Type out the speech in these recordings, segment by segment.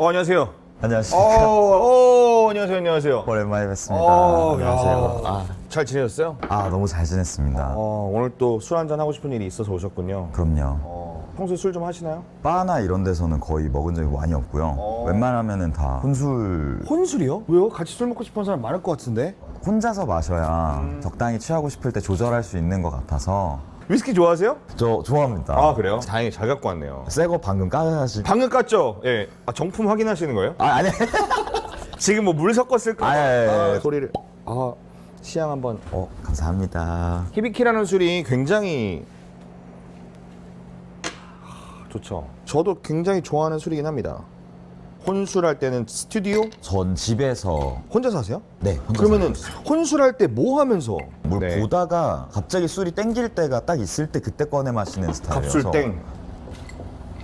어, 안녕하세요. 어, 안녕하십니까. 어, 안녕하세요. 안녕하세요. 오랜만에 뵙습니다. 어, 안녕하세요. 야. 아, 잘 지내셨어요? 아, 너무 잘 지냈습니다. 어, 오늘 또 술 한잔 하고 싶은 일이 있어서 오셨군요. 그럼요. 어, 평소에 술 좀 하시나요? 바나 이런 데서는 거의 먹은 적이 많이 없고요. 어. 웬만하면은 다 혼술 혼술이요? 왜요? 같이 술 먹고 싶은 사람 많을 것 같은데. 혼자서 마셔야 음. 적당히 취하고 싶을 때 조절할 수 있는 것 같아서 위스키 좋아하세요? 저 좋아합니다. 아, 그래요? 다행히 잘 갖고 왔네요. 새거 방금 까야지. 방금 깠죠? 예. 아, 정품 확인하시는 거예요? 아, 아니. 지금 뭐 물 섞었을 거. 아, 예, 예, 예. 소리를. 아, 시향 한번. 어, 감사합니다. 히비키라는 술이 굉장히 좋죠. 저도 굉장히 좋아하는 술이긴 합니다. 혼술할 때는 스튜디오 전 집에서 혼자 사세요? 네, 혼자 그러면은 살고 혼술할 때 뭐 하면서 뭘 네. 보다가 갑자기 술이 땡길 때가 딱 있을 때 그때 꺼내 마시는 스타일이어서 갑술땡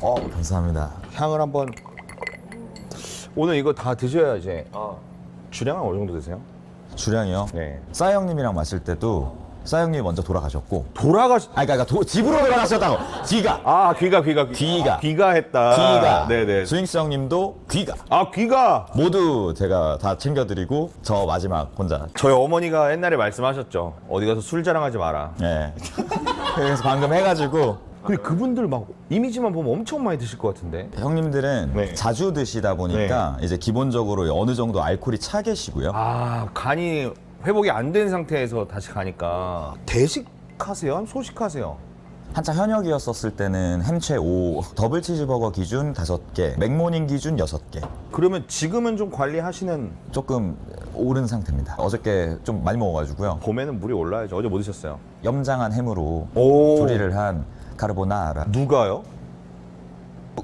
어, 감사합니다. 향을 한번 오늘 이거 다 드셔야 이제 주량은 어느 정도 되세요? 주량이요. 네. 싸이 형님이랑 마실 때도 싸이 형님이 먼저 돌아가셨고 돌아가시 아 그러니까 도- 집으로 돌아가셨다고. 귀가. 아 귀가 귀가 귀가. 아, 귀가 했다. 귀가. 네네. 스윙스 형님도 귀가. 아 귀가. 모두 제가 다 챙겨드리고 저 마지막 혼자. 저희 어머니가 옛날에 말씀하셨죠. 어디 가서 술 자랑하지 마라. 예 그래서 방금 해가지고 근데 그분들 막 이미지만 보면 엄청 많이 드실 것 같은데. 형님들은 네. 자주 드시다 보니까 이제 기본적으로 어느 정도 알코올이 차 계시고요. 아 간이 회복이 안 된 상태에서 다시 가니까 대식 하세요? 소식 하세요? 한창 현역이었었을 때는 햄채 5 더블 치즈버거 기준 5개 맥모닝 기준 6개 그러면 지금은 좀 관리하시는 조금 오른 상태입니다 어저께 좀 많이 먹어가지고요 봄에는 물이 올라야죠 어제 뭐 드셨어요? 염장한 햄으로 오 조리를 한 카르보나라 누가요?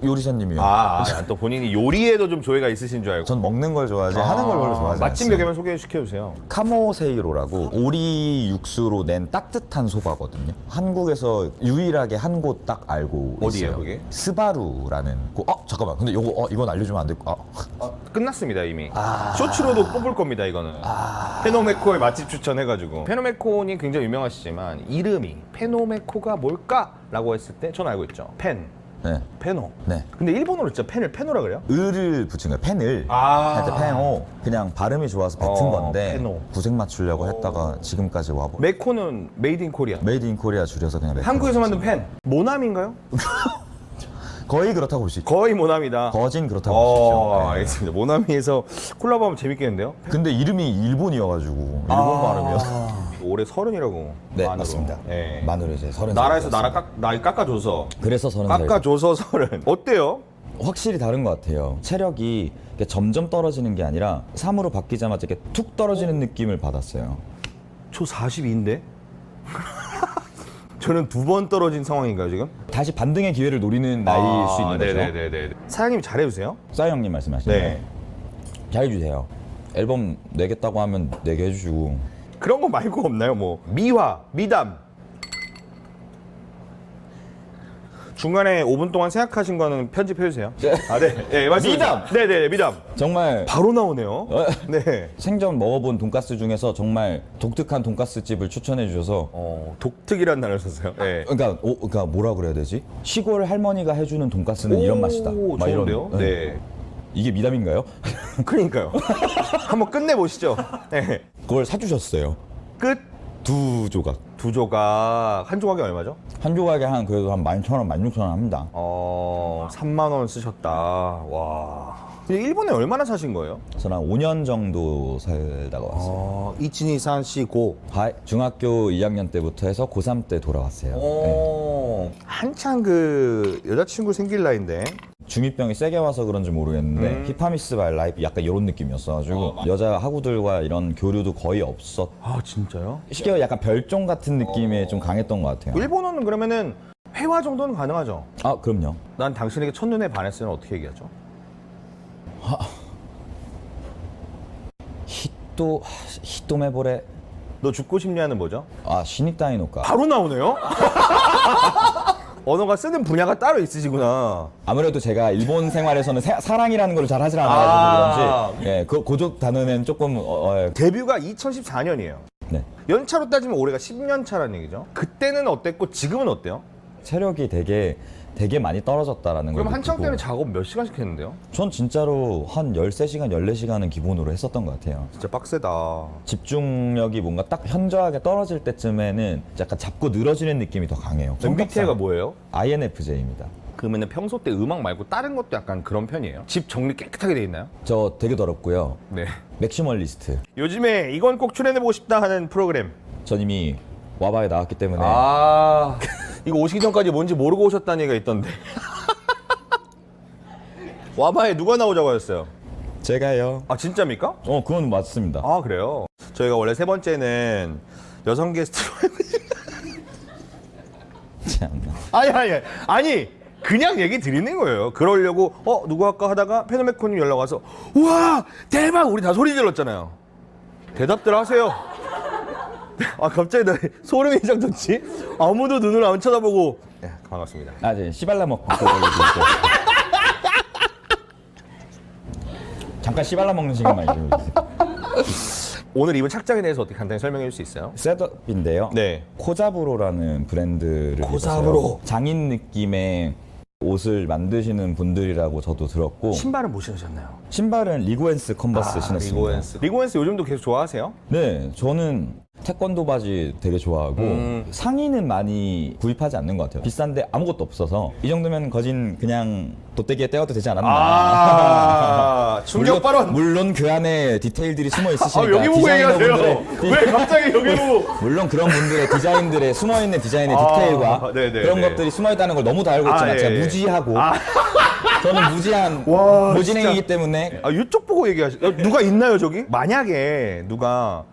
요리사님이요. 아, 아, 또 본인이 요리에도 좀 조예가 있으신 줄 알고 전 먹는 걸 좋아하지 하는 걸 별로 좋아하지 맛집 않습니다. 몇 개만 소개시켜 주세요 카모세이로라고 오리 육수로 낸 따뜻한 소바거든요. 한국에서 유일하게 한 곳 딱 알고 어디예요, 있어요. 그게? 스바루라는 곳. 어 잠깐만. 근데 요거 어, 이건 알려주면 안 될 거. 아, 끝났습니다 이미 아. 쇼츠로도 뽑을 겁니다 이거는 페노메코의 맛집 추천해가지고 페노메코니 굉장히 유명하시지만 이름이 페노메코가 뭘까라고 했을 때전 알고 있죠 펜 네, 페노 네. 근데 일본어로 진짜 펜을 페노라 그래요? 을을 붙인 거예요. 펜을. 아. 할때 펜오. 그냥 발음이 좋아서 뱉은 어, 건데 펜오. 구색 맞추려고 했다가 지금까지 와버. 메코는 메이드 인 코리아 메이드 인 코리아 줄여서 그냥 메이드 한국에서 만든 펜 모남인가요? 거의 그렇다고 볼 수 있죠. 거의 모남이다 거진 그렇다고 볼 수 있죠. 어, 네. 알겠습니다 모남이에서 콜라보하면 재밌겠는데요? 근데 이름이 일본이어가지고 일본 발음이어서 올해 서른이라고 네 만으로. 맞습니다. 네. 만으로 이제 서른 나라에서 살 나라 깎, 나이 깎아줘서 그래서 서른 살 깎아줘서 서른 어때요? 확실히 다른 것 같아요. 체력이 이렇게 점점 떨어지는 게 아니라 3으로 바뀌자마자 이렇게 툭 떨어지는 느낌을 받았어요. 초 42인데? 저는 두 번 떨어진 상황인가요 지금? 다시 반등의 기회를 노리는 나이일 수 있는 거죠. 아, 네네네네. 사장님 잘해주세요. 싸이 형님 말씀하시는 네. 잘해주세요. 앨범 내겠다고 하면 내게 해주시고 그런 거 말고 없나요? 뭐 미화, 미담. 중간에 5분 동안 생각하신 거는 편집해 주세요. 아 네, 네 말씀. 미담! 네네 미담. 정말 바로 나오네요. 어? 네. 생전 먹어본 돈가스 중에서 정말 독특한 돈가스 집을 추천해 주셔서 어 독특이란 단어를 썼어요. 네. 그러니까 오, 그러니까 뭐라 그래야 되지? 시골 할머니가 해주는 돈가스는 이런 맛이다. 오, 막 이런. 좋은데요? 네. 이게 미담인가요? 그러니까요. 한번 끝내 보시죠. 네. 그걸 사주셨어요. 끝. 두 조각. 두 조각. 한 조각이 얼마죠? 한 조각에 한 그래도 한 11,000원, 16,000원 합니다. 어, 3만 원 쓰셨다. 와. 근데 일본에 얼마나 사신 거예요? 저는 한 5년 정도 살다가 왔어요. 어, 이치니산 시고. 하- 중학교 2학년 때부터 해서 고3 때 돌아왔어요. 네. 어. 한창 그 여자친구 생길 나이인데. 중이병이 세게 와서 그런지 모르겠는데 음. 히파미스 발 라이프 약간 이런 느낌이었어가지고 여자 학우들과 이런 교류도 거의 없었. 아, 진짜요? 쉽게 말해 약간 별종 같은 느낌이 좀 강했던 것 같아요. 일본어는 그러면은 회화 정도는 가능하죠. 아 그럼요. 난 당신에게 첫눈에 반했으면 어떻게 얘기하죠? 히토 히토메보레 너 죽고 싶냐는 뭐죠? 아 시니타이노카. 바로 나오네요? 언어가 쓰는 분야가 따로 있으시구나. 아무래도 제가 일본 생활에서는 사, 사랑이라는 걸 잘 하질 않아서 아. 그런지 예, 그 고족 단어는 조금 어, 어, 데뷔가 2014년이에요. 네. 연차로 따지면 올해가 10년 차라는 얘기죠. 그때는 어땠고 지금은 어때요? 체력이 되게 되게 많이 떨어졌다라는 걸 그럼 한창 때는 작업 몇 시간씩 했는데요? 전 진짜로 한 13시간, 14시간은 기본으로 했었던 것 같아요. 진짜 빡세다. 집중력이 뭔가 딱 현저하게 떨어질 때쯤에는 약간 잡고 늘어지는 느낌이 더 강해요. MBTI가 뭐예요? INFJ입니다. 그러면 평소 때 음악 말고 다른 것도 약간 그런 편이에요? 집 정리 깨끗하게 돼 있나요? 저 되게 더럽고요. 네. 맥시멀리스트. 요즘에 이건 꼭 출연해보고 싶다 하는 프로그램. 전 이미 와바에 나왔기 때문에 아. 이거 오시기 전까지 뭔지 모르고 오셨다는 얘기가 있던데. 와바에 누가 나오자고 하셨어요? 제가요. 아 진짜입니까? 어, 그건 맞습니다. 아 그래요? 저희가 원래 세 번째는 여성 게스트로 참나. 아니 아니 아니. 아니 그냥 얘기 드리는 거예요. 그러려고 어 누구 할까 하다가 페노메코님 연락 와서 우와 대박 우리 다 소리 질렀잖아요. 대답들 하세요. 아 갑자기 나 소름이 이상 돋지? 아무도 눈을 안 쳐다보고 네, 반갑습니다. 아, 네. 씨발라 먹고 잠깐 씨발라먹는 시간만 있어요. 오늘 입은 착장에 대해서 어떻게 간단히 설명해 줄 수 있어요? 셋업인데요. 네. 코자브로라는 브랜드를 코자브로. 입어서요. 장인 느낌의 옷을 만드시는 분들이라고 저도 들었고 신발은 뭐 신으셨나요? 신발은 리고엔스 컨버스 아, 신었습니다. 리고엔스 요즘도 계속 좋아하세요? 네, 저는 태권도 바지 되게 좋아하고 음. 상의는 많이 구입하지 않는 것 같아요. 비싼데 아무것도 없어서 이 정도면 거진 그냥 돗대기에 떼어도 되지 않았나. 아, 충격 물론, 발언. 물론 그 안에 디테일들이 숨어 아, 있으시니까 여기 보고 얘기하세요. 디, 왜 갑자기 여기 보고. 물론 그런 분들의 디자인들의 숨어있는 디자인의 아, 디테일과 네네, 그런 네. 것들이 숨어있다는 걸 너무 다 알고 있지만 아, 예, 제가 예. 무지하고 아. 저는 무지한 와, 무진행이기 때문에 아, 이쪽 보고 얘기하시. 어, 누가 있나요, 저기? 만약에 누가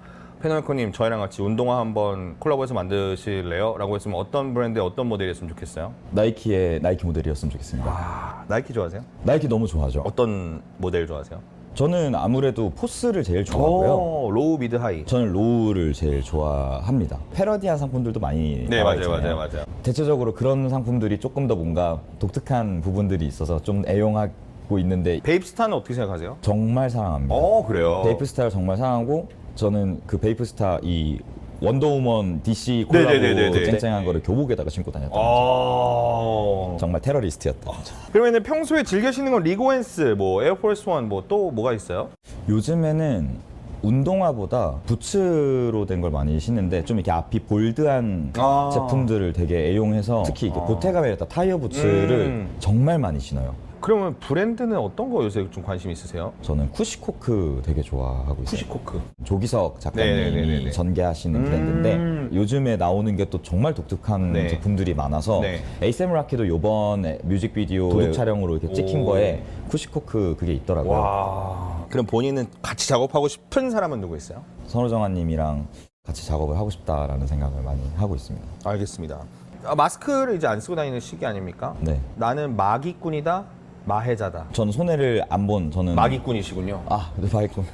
페널코님 저희랑 같이 운동화 한번 콜라보해서 만드실래요? 라고 했으면 어떤 브랜드의 어떤 모델이었으면 좋겠어요? 나이키의 나이키 모델이었으면 좋겠습니다. 아, 나이키 좋아하세요? 나이키 너무 좋아하죠. 어떤 모델 좋아하세요? 저는 아무래도 포스를 제일 좋아하고요. 오, 로우 미드 하이. 저는 로우를 제일 좋아합니다. 패러디한 상품들도 많이 네, 나와 맞아요, 맞아요, 맞아요. 대체적으로 그런 상품들이 조금 더 뭔가 독특한 부분들이 있어서 좀 애용하고 있는데 베이프스타는 어떻게 생각하세요? 정말 사랑합니다. 어, 그래요. 베이프 스타를 정말 사랑하고 저는 그 베이프스타 이 원더우먼 DC 콜라보 네네네네네. 쨍쨍한 거를 교복에다가 신고 다녔던 거죠. 아. 정말 테러리스트였다. 아. 그러면 평소에 즐겨시는 건 리고엔스, 뭐 에어포스 원, 뭐 또 뭐가 있어요? 요즘에는 운동화보다 부츠로 된 걸 많이 신는데 좀 이렇게 앞이 볼드한 아. 제품들을 되게 애용해서 특히 이게 아. 보테가메르타 타이어 부츠를 음. 정말 많이 신어요. 그러면 브랜드는 어떤 거 요새 좀 관심 있으세요? 저는 쿠시코크 되게 좋아하고 있어요. 쿠시코크. 조기석 네네네네네. 네, 네, 네, 전개하시는 음. 브랜드인데 요즘에 나오는 게 또 정말 독특한 네. 제품들이 많아서 네. 에이셈 라키도 요번 뮤직비디오 도둑 촬영으로 이렇게 찍힌 오. 거에 쿠시코크 그게 있더라고요. 와. 그럼 본인은 같이 작업하고 싶은 사람은 누구 있어요? 선호정아님이랑 같이 작업을 하고 싶다라는 생각을 많이 하고 있습니다. 알겠습니다. 아, 마스크를 이제 안 쓰고 다니는 시기 아닙니까? 네. 나는 마기꾼이다. 마해자다. 저는 손해를 안 본 저는 마기꾼이시군요. 아, 네, 마기꾼.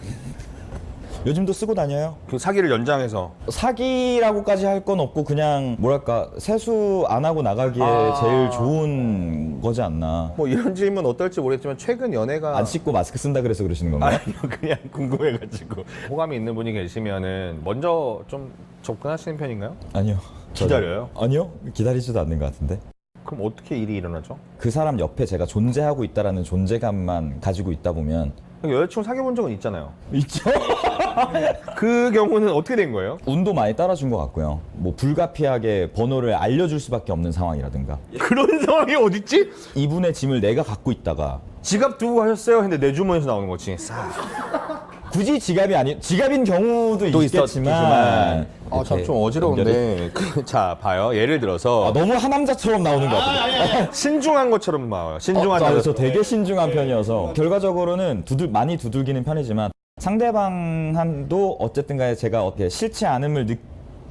요즘도 쓰고 다녀요. 그 사기를 연장해서 사기라고까지 할 건 없고 그냥 뭐랄까 세수 안 하고 나가기에 아. 제일 좋은 거지 않나. 뭐 이런 질문 어떨지 모르겠지만 최근 연애가 안 씻고 마스크 쓴다 그래서 그러시는 건가요? 아니요 그냥 궁금해가지고 호감이 있는 분이 계시면은 먼저 좀 접근하시는 편인가요? 아니요. 기다려요? 아니요. 기다리지도 않는 것 같은데. 그럼 어떻게 일이 일어나죠? 그 사람 옆에 제가 존재하고 있다라는 존재감만 가지고 있다 보면 여자친구 사귀어본 적은 있잖아요. 있죠. 그 경우는 어떻게 된 거예요? 운도 많이 따라준 것 같고요. 뭐 불가피하게 번호를 알려줄 수밖에 없는 상황이라든가 그런 상황이 어딨지? 이분의 짐을 내가 갖고 있다가 지갑 두고 가셨어요? 근데 내 주머니에서 나오는 거지. 굳이 지갑이 아니 지갑인 경우도 있겠지만 있었지만. 아, 참 좀 어지러운데. 그, 자, 봐요. 예를 들어서 아, 너무 하남자처럼 나오는 것 같아요. 아, 아, 아, 신중한 것처럼 나와요. 신중한 어, 자, 그래서 되게 네. 신중한 네. 편이어서 네. 결과적으로는 두들, 많이 두들기는 편이지만 상대방한도 어쨌든 간에 제가 어떻게 싫지 않음을 느,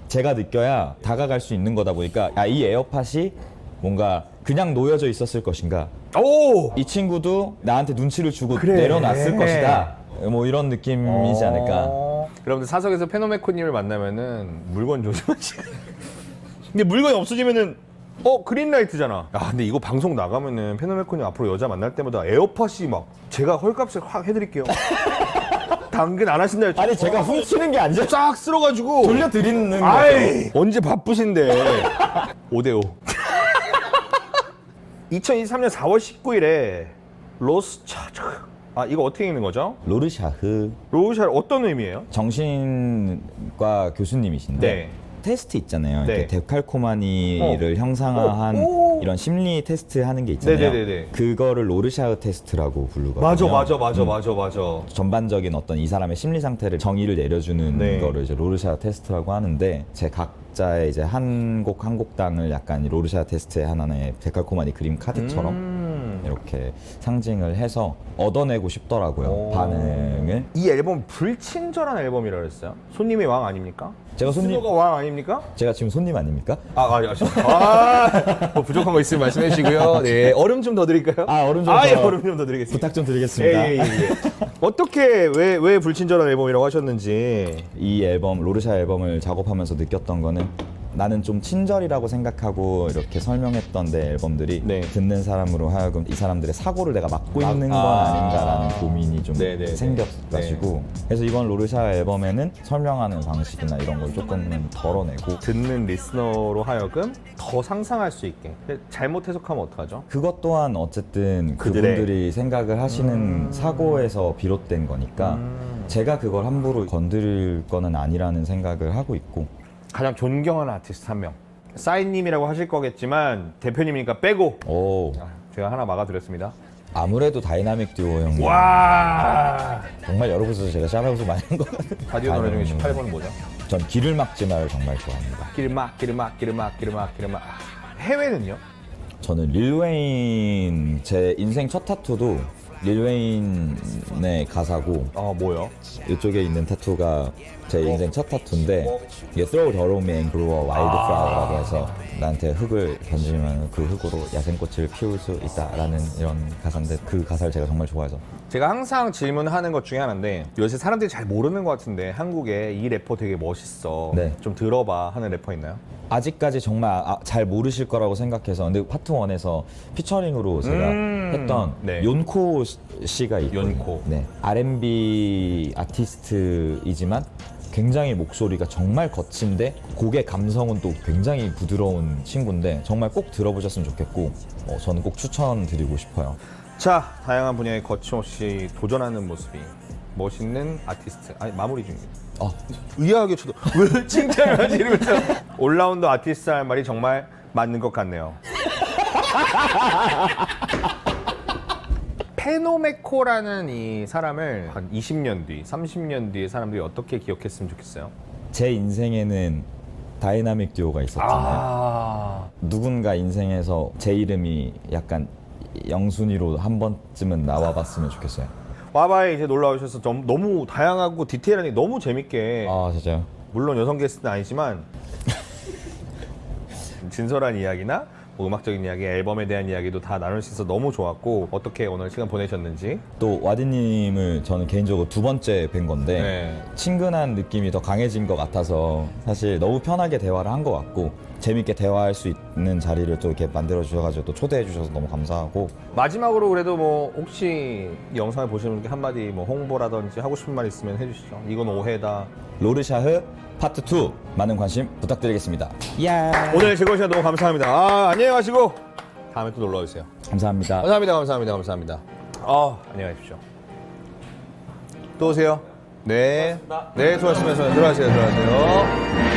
제가 느껴야 다가갈 수 있는 거다 보니까 야, 이 에어팟이 뭔가 그냥 놓여져 있었을 것인가 오! 이 친구도 나한테 눈치를 주고 내려놨을 것이다 뭐 이런 느낌이지 않을까. 어. 여러분들 사석에서 페노메코님을 만나면은 물건 조심하시고. 근데 물건이 없어지면은 어 그린라이트잖아. 아 근데 이거 방송 나가면은 페노메코님 앞으로 여자 만날 때마다 에어팟이 막 제가 헐값을 확 해드릴게요. 당근 안 하신다 아니 제가 훔치는 게 아니죠. 쫙 쓸어가지고 돌려드리는 거예요. 아이 언제 바쁘신데 5대5 2023년 4월 19일에 로스 차크 아 이거 어떻게 읽는 거죠? 로르샤흐 로우샬 어떤 의미예요? 정신과 교수님이신데 네. 테스트 있잖아요. 네. 이렇게 데칼코마니를 형상화한 오, 오. 이런 심리 테스트 하는 게 있잖아요. 네네네네. 그거를 로르샤흐 테스트라고 부르거든요. 맞아 맞아 맞아 음. 맞아 맞아. 전반적인 어떤 이 사람의 심리 상태를 정의를 내려주는 네. 거를 이제 로르샤 테스트라고 하는데 제 각 자의 이제 한 곡 한 곡당을 약간 이 로르샤 테스트의 하나의 데칼코마니 그림 카드처럼 음. 이렇게 상징을 해서 얻어내고 싶더라고요 오. 반응을 이 앨범 불친절한 앨범이라 그랬어요. 손님이 왕 아닙니까? 제가 손님 스노가 왕 아닙니까? 제가 지금 손님 아닙니까? 아, 아, 아, 아, 뭐 부족한 거 있으면 말씀해 주시고요. 네, 얼음 좀 더 드릴까요? 아, 얼음 좀 아, 더. 예, 얼음 좀 더 드리겠습니다. 부탁 좀 예, 드리겠습니다. 예, 예, 예. 어떻게 왜 왜 불친절한 앨범이라고 하셨는지. 이 앨범 로르샤 앨범을 작업하면서 느꼈던 거는 나는 좀 친절이라고 생각하고 이렇게 설명했던 내 앨범들이 네. 듣는 사람으로 하여금 이 사람들의 사고를 내가 막고 막- 있는 건 아. 아닌가라는 고민이 좀 네, 네, 네. 생겨가지고 그래서 이번 로르샤 앨범에는 설명하는 방식이나 이런 걸 조금 덜어내고 듣는 리스너로 하여금 더 상상할 수 있게. 잘못 해석하면 어떡하죠? 그것 또한 어쨌든 그들의- 그분들이 생각을 하시는 사고에서 비롯된 거니까 음. 제가 그걸 함부로 건드릴 거는 아니라는 생각을 하고 있고 가장 존경하는 아티스트 한 명. 사인님이라고 하실 거겠지만 대표님이니까 빼고 오 아, 제가 하나 막아드렸습니다. 아무래도 다이나믹 듀오 형님 와 정말 여러 곳에서 제가 샤라웃을 많이 한 것 같아요 라디오 노래 중에 18번은 뭐죠? 전 길을 막지 마를 정말 좋아합니다 길막 길막 길막 길막 길막 아, 해외는요? 저는 릴웨인 제 인생 첫 타투도 릴웨인의 가사고 어 뭐요? 이쪽에 있는 타투가 제 인생 첫 타투인데 이게 Throw and grow a wild flower라고 해서 나한테 흙을 던지면 그 흙으로 야생꽃을 피울 수 있다라는 이런 가사인데 그 가사를 제가 정말 좋아해서 제가 항상 질문하는 것 중에 하나인데 요새 사람들이 잘 모르는 것 같은데 한국에 이 래퍼 되게 멋있어 네. 좀 들어봐 하는 래퍼 있나요? 아직까지 정말 아- 잘 모르실 거라고 생각해서 근데 파트 1에서 피처링으로 제가 음, 했던 네. 씨- 씨가 있거든요. 윤코. 네. R&B 아티스트이지만 굉장히 목소리가 정말 거친데 곡의 감성은 또 굉장히 부드러운 친구인데 정말 꼭 들어보셨으면 좋겠고 어, 저는 꼭 추천드리고 싶어요. 자 다양한 분야에 거침없이 도전하는 모습이 멋있는 아티스트 아니 마무리 중입니다. 아, 의아하게 쳐도 왜 칭찬을 하지 이러면서 올라운더 아티스트 할 말이 정말 맞는 것 같네요 페노메코라는 이 사람을 한 20년 뒤, 30년 뒤에 사람들이 어떻게 기억했으면 좋겠어요? 제 인생에는 다이나믹 듀오가 있었잖아요. 아, 누군가 인생에서 제 이름이 약간 영순위로 한 번쯤은 나와봤으면 좋겠어요. 와바에 이제 놀러 오셔서 좀- 너무 다양하고 디테일하니 너무 재밌게 아 진짜요? 물론 여성 게스트는 아니지만 진솔한 이야기나 뭐 음악적인 이야기, 앨범에 대한 이야기도 다 나눌 수 있어서 너무 좋았고 어떻게 오늘 시간 보내셨는지 또 와디님을 저는 개인적으로 두 번째 뵌 건데 네. 친근한 느낌이 더 강해진 것 같아서 사실 너무 편하게 대화를 한 것 같고 재밌게 대화할 수 있는 자리를 또 이렇게 만들어 주셔가지고 또 초대해 주셔서 너무 감사하고 마지막으로 그래도 뭐 혹시 이 영상을 보시는 분께 한마디 뭐 홍보라든지 하고 싶은 말 있으면 해주시죠. 이건 오해다. 로르샤흐 파트 2 많은 관심 부탁드리겠습니다. 야 오늘 즐거운 시간 너무 감사합니다. 아, 안녕히 가시고 다음에 또 놀러 오세요. 감사합니다. 감사합니다. 감사합니다. 감사합니다. 아, 안녕히 가십시오. 또 오세요. 네. 네, 수고하셨습니다. 들어가세요. 들어가세요.